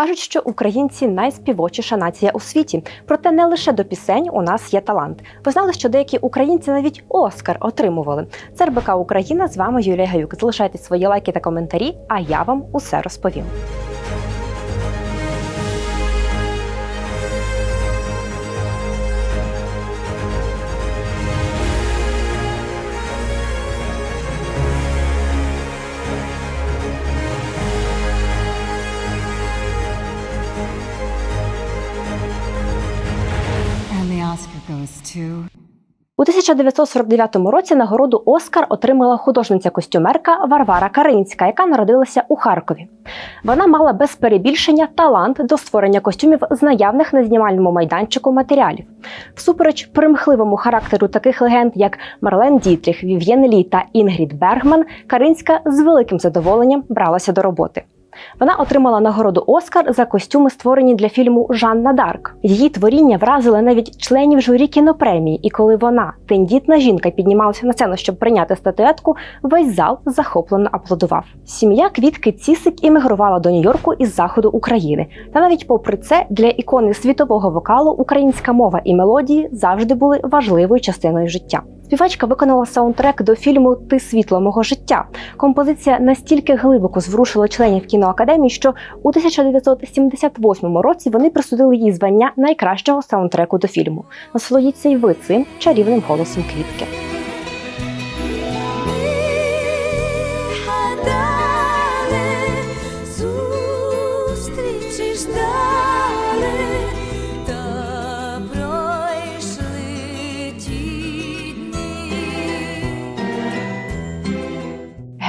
Кажуть, що українці найспівочіша нація у світі. Проте не лише до пісень у нас є талант. Ви знали, що деякі українці навіть Оскар отримували. Це РБК Україна. З вами Юлія Гаюк. Залишайте свої лайки та коментарі, а я вам усе розповім. У 1949 році нагороду Оскар отримала художниця-костюмерка Варвара Каринська, яка народилася у Харкові. Вона мала без перебільшення талант до створення костюмів з наявних на знімальному майданчику матеріалів. Всупереч примхливому характеру таких легенд, як Марлен Дітріх, Вів'єн Лі та Інгрід Бергман, Каринська з великим задоволенням бралася до роботи. Вона отримала нагороду Оскар за костюми, створені для фільму Жанна Дарк. Її творіння вразили навіть членів журі кінопремії, і коли вона, тендітна жінка, піднімалася на сцену, щоб прийняти статуетку, весь зал захоплено аплодував. Сім'я Квітки Цісик іммігрувала до Нью-Йорку із заходу України. Та навіть попри це, для ікони світового вокалу українська мова і мелодії завжди були важливою частиною життя. Співачка виконала саундтрек до фільму Ти світло мого життя. Композиція настільки глибоко зворушила членів кіноакадемії, що у 1978 році вони присудили їй звання найкращого саундтреку до фільму. Насолодіться й ви цим чарівним голосом квітки.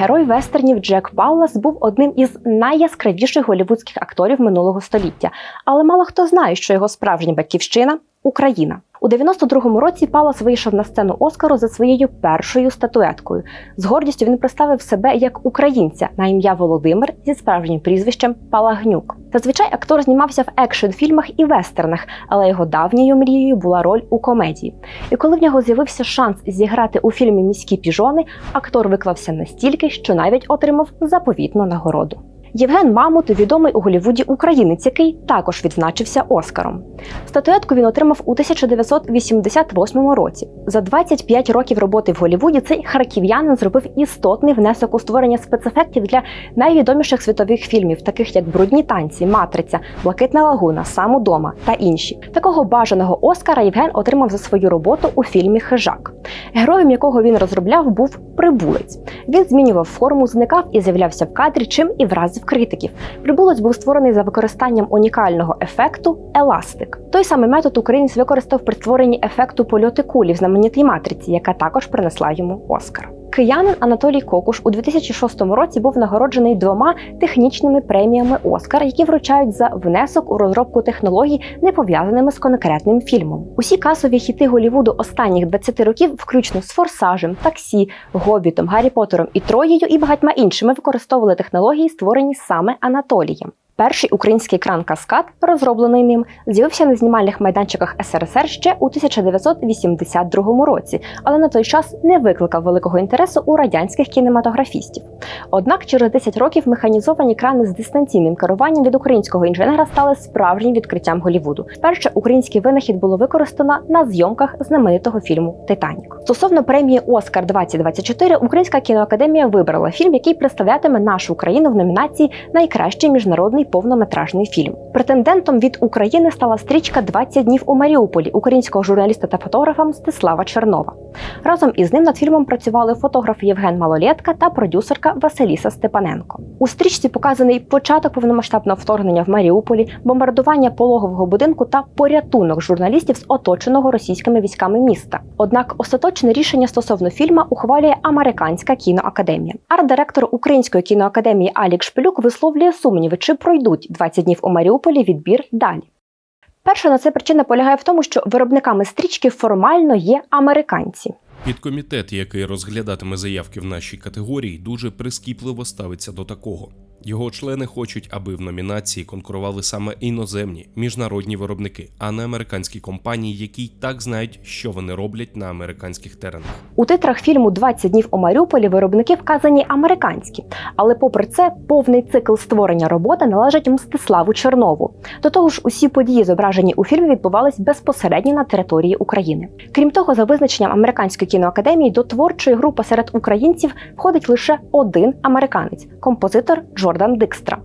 Герой вестернів Джек Паллас був одним із найяскравіших голівудських акторів минулого століття, але мало хто знає, що його справжня батьківщина Україна. У 92-му році Палас вийшов на сцену Оскару за своєю першою статуеткою. З гордістю він представив себе як українця на ім'я Володимир зі справжнім прізвищем Палагнюк. Зазвичай актор знімався в екшн-фільмах і вестернах, але його давньою мрією була роль у комедії. І коли в нього з'явився шанс зіграти у фільмі Міські піжони, актор виклався настільки, що навіть отримав заповітну нагороду. Євген Мамут відомий у Голлівуді українець, який також відзначився Оскаром. Статуетку він отримав у 1988 році. За 25 років роботи в Голлівуді цей харків'янин зробив істотний внесок у створення спецефектів для найвідоміших світових фільмів, таких як Брудні танці, Матриця, Блакитна лагуна, Сам удома та інші. Такого бажаного Оскара Євген отримав за свою роботу у фільмі Хижак. Героєм, якого він розробляв, був прибулець. Він змінював форму, зникав і з'являвся в кадрі, чим і вразив критиків. Прибулець був створений за використанням унікального ефекту еластик. Той самий метод українець використав при створенні ефекту польоти кулі в знаменитій матриці, яка також принесла йому Оскар. Киянин Анатолій Кокуш у 2006 році був нагороджений двома технічними преміями Оскар, які вручають за внесок у розробку технологій, не пов'язаними з конкретним фільмом. Усі касові хіти Голівуду останніх 20 років, включно з форсажем, таксі, гобітом, Гаррі Поттером і Троєю і багатьма іншими, використовували технології, створені саме Анатолієм. Перший український кран Каскад, розроблений ним, з'явився на знімальних майданчиках СРСР ще у 1982 році, але на той час не викликав великого інтересу у радянських кінематографістів. Однак через 10 років механізовані крани з дистанційним керуванням від українського інженера стали справжнім відкриттям Голівуду. Перше український винахід було використано на зйомках знаменитого фільму Титанік. Стосовно премії Оскар 2024 Українська кіноакадемія вибрала фільм, який представлятиме нашу країну в номінації Найкращий міжнародний повнометражний фільм. Претендентом від України стала стрічка «20 днів у Маріуполі українського журналіста та фотографа Мстислава Чернова. Разом із ним над фільмом працювали фотограф Євген Малолєтка та продюсерка Василіса Степаненко. У стрічці показаний початок повномасштабного вторгнення в Маріуполі, бомбардування пологового будинку та порятунок журналістів з оточеного російськими військами міста. Однак остаточне рішення стосовно фільма ухвалює американська кіноакадемія. Арт-директор Української кіноакадемії Алік Шпилюк висловлює сумніви, чи пройдуть 20 днів у Маріуполі відбір далі. Перша на це причина полягає в тому, що виробниками стрічки формально є американці. Підкомітет, який розглядатиме заявки в нашій категорії, дуже прискіпливо ставиться до такого. Його члени хочуть, аби в номінації конкурували саме іноземні міжнародні виробники, а не американські компанії, які й так знають, що вони роблять на американських теренах. У титрах фільму «20 днів у Маріуполі виробники вказані американські, але попри це повний цикл створення роботи належить Мстиславу Чернову. До того ж, усі події, зображені у фільмі, відбувались безпосередньо на території України. Крім того, за визначенням американської кіноакадемії до творчої групи серед українців входить лише один американець композитор Джордан Дикстра.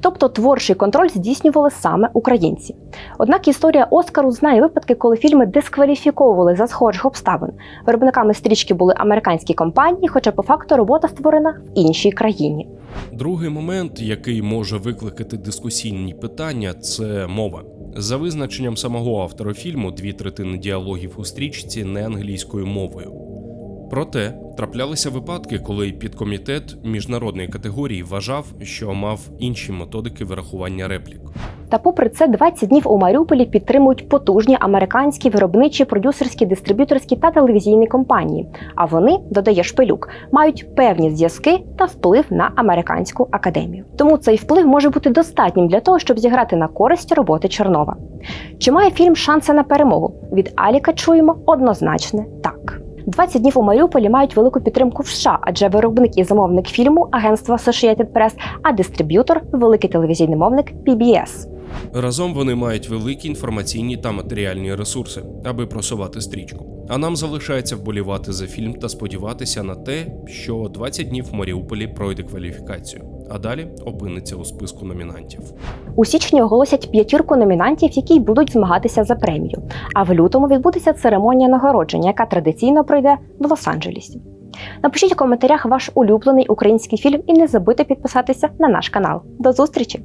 Тобто творчий контроль здійснювали саме українці. Однак історія Оскару знає випадки, коли фільми дискваліфіковували за схожих обставин. Виробниками стрічки були американські компанії, хоча по факту робота створена в іншій країні. Другий момент, який може викликати дискусійні питання, це мова. За визначенням самого автора фільму, дві третини діалогів у стрічці не англійською мовою. Проте траплялися випадки, коли підкомітет міжнародної категорії вважав, що мав інші методики вирахування реплік. Та попри це, 20 днів у Маріуполі підтримують потужні американські виробничі, продюсерські, дистриб'юторські та телевізійні компанії. А вони, додає Шпилюк, мають певні зв'язки та вплив на американську академію. Тому цей вплив може бути достатнім для того, щоб зіграти на користь роботи Чорнова. Чи має фільм шанси на перемогу? Від Аліка чуємо однозначне так. 20 днів у Маріуполі мають велику підтримку в США, адже виробник і замовник фільму агентство Associated Press, а дистриб'ютор великий телевізійний мовник PBS. Разом вони мають великі інформаційні та матеріальні ресурси, аби просувати стрічку. А нам залишається вболівати за фільм та сподіватися на те, що 20 днів в Маріуполі пройде кваліфікацію, а далі опиниться у списку номінантів. У січні оголосять п'ятірку номінантів, які будуть змагатися за премію. А в лютому відбудеться церемонія нагородження, яка традиційно пройде в Лос-Анджелесі. Напишіть у коментарях ваш улюблений український фільм і не забудьте підписатися на наш канал. До зустрічі!